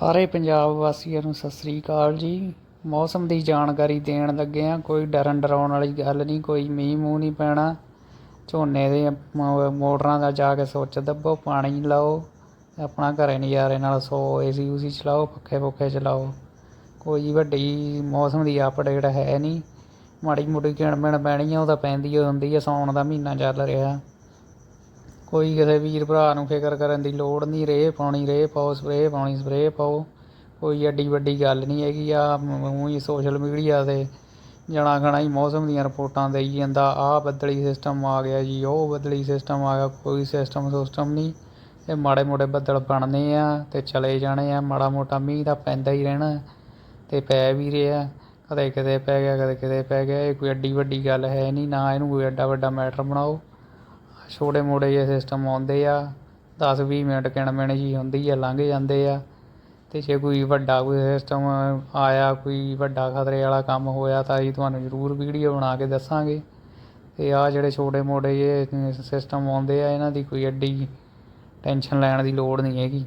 ਸਾਰੇ ਪੰਜਾਬ ਵਾਸੀਆਂ ਨੂੰ ਸਤਿ ਸ੍ਰੀ ਅਕਾਲ ਜੀ। ਮੌਸਮ ਦੀ ਜਾਣਕਾਰੀ ਦੇਣ ਲੱਗੇ ਆ ਕੋਈ ਡਰਨ ਡਰਾਉਣ ਵਾਲੀ ਗੱਲ ਨਹੀਂ, ਕੋਈ ਮੀਂਹ ਮੂੰਹ ਨਹੀਂ ਪੈਣਾ। ਝੋਨੇ ਦੇ ਮ- ਮੋਟਰਾਂ ਦਾ ਜਾ ਕੇ ਸੁੱਚ ਦੱਬੋ, ਪਾਣੀ ਲਾਓ, ਆਪਣਾ ਘਰੇ ਨਜ਼ਾਰੇ ਨਾਲ ਸੋ ਏਸੀ ਉਸੀ ਚਲਾਓ, ਪੱਖੇ ਪੁੱਖੇ ਚਲਾਓ। ਕੋਈ ਵੱਡੀ ਮੌਸਮ ਦੀ ਅਪਡੇਟ ਹੈ ਨਹੀਂ। ਮਾੜੀ ਮੋਟੀ ਕਿਣਮਿਣ ਪੈਣੀ ਆ, ਉਹ ਤਾਂ ਪੈਂਦੀ ਹੁੰਦੀ ਆ ਸਾਉਣ ਦਾ ਮਹੀਨਾ ਚੱਲ ਰਿਹਾ। ਕੋਈ ਕਿਸੇ ਵੀਰ ਭਰਾ ਨੂੰ ਫਿਕਰ ਕਰਨ ਦੀ ਲੋੜ ਨਹੀਂ ਰੇ ਪਾਉਣੀ ਰੇ ਪਾਓ, ਸਪਰੇਅ ਪਾਉਣੀ, ਸਪਰੇਅ ਪਾਓ। ਕੋਈ ਐਡੀ ਵੱਡੀ ਗੱਲ ਨਹੀਂ ਹੈਗੀ ਆ ਮੂੰਹ ਹੀ ਸੋਸ਼ਲ ਮੀਡੀਆ ਤੇ ਜਣਾ ਖਣਾ ਹੀ ਮੌਸਮ ਦੀਆਂ ਰਿਪੋਰਟਾਂ ਦੇਈ ਜਾਂਦਾ। ਆਹ ਬੱਦਲੀ ਸਿਸਟਮ ਆ ਗਿਆ ਜੀ, ਉਹ ਬੱਦਲੀ ਸਿਸਟਮ ਆ ਗਿਆ, ਕੋਈ ਸਿਸਟਮ ਸਿਸਟਮ ਨਹੀਂ। ਇਹ ਮਾੜੇ ਮੋਟੇ ਬੱਦਲ ਬਣਨੇ ਆ ਤੇ ਚਲੇ ਜਾਣੇ ਆ, ਮਾੜਾ ਮੋਟਾ ਮੀਂਹ ਤਾਂ ਪੈਂਦਾ ਹੀ ਰਹਿਣਾ, ਤੇ ਪੈ ਵੀ ਰਿਹਾ। ਕਦੇ ਕਿਤੇ ਪੈ ਗਿਆ, ਕਦੇ ਕਿਤੇ ਪੈ ਗਿਆ, ਇਹ ਕੋਈ ਐਡੀ ਵੱਡੀ ਗੱਲ ਹੈ ਨਹੀਂ, ਨਾ ਇਹਨੂੰ ਕੋਈ ਐਡਾ ਵੱਡਾ ਮੈਟਰ ਬਣਾਓ। ਛੋਟੇ ਮੋਟੇ ਜਿਹੇ ਸਿਸਟਮ ਆਉਂਦੇ ਆ, ਦਸ ਵੀਹ ਮਿੰਟ ਕਿਣਮਿਣ ਜਿਹੀ ਹੁੰਦੀ ਆ, ਲੰਘ ਜਾਂਦੇ ਆ। ਅਤੇ ਜੇ ਕੋਈ ਵੱਡਾ ਕੋਈ ਸਿਸਟਮ ਆਇਆ, ਕੋਈ ਵੱਡਾ ਖਤਰੇ ਵਾਲਾ ਕੰਮ ਹੋਇਆ, ਤਾਂ ਅਸੀਂ ਤੁਹਾਨੂੰ ਜ਼ਰੂਰ ਵੀਡੀਓ ਬਣਾ ਕੇ ਦੱਸਾਂਗੇ। ਅਤੇ ਆਹ ਜਿਹੜੇ ਛੋਟੇ ਮੋਟੇ ਜਿਹੇ ਸਿਸਟਮ ਆਉਂਦੇ ਆ, ਇਹਨਾਂ ਦੀ ਕੋਈ ਐਡੀ ਟੈਨਸ਼ਨ ਲੈਣ ਦੀ ਲੋੜ ਨਹੀਂ ਹੈਗੀ।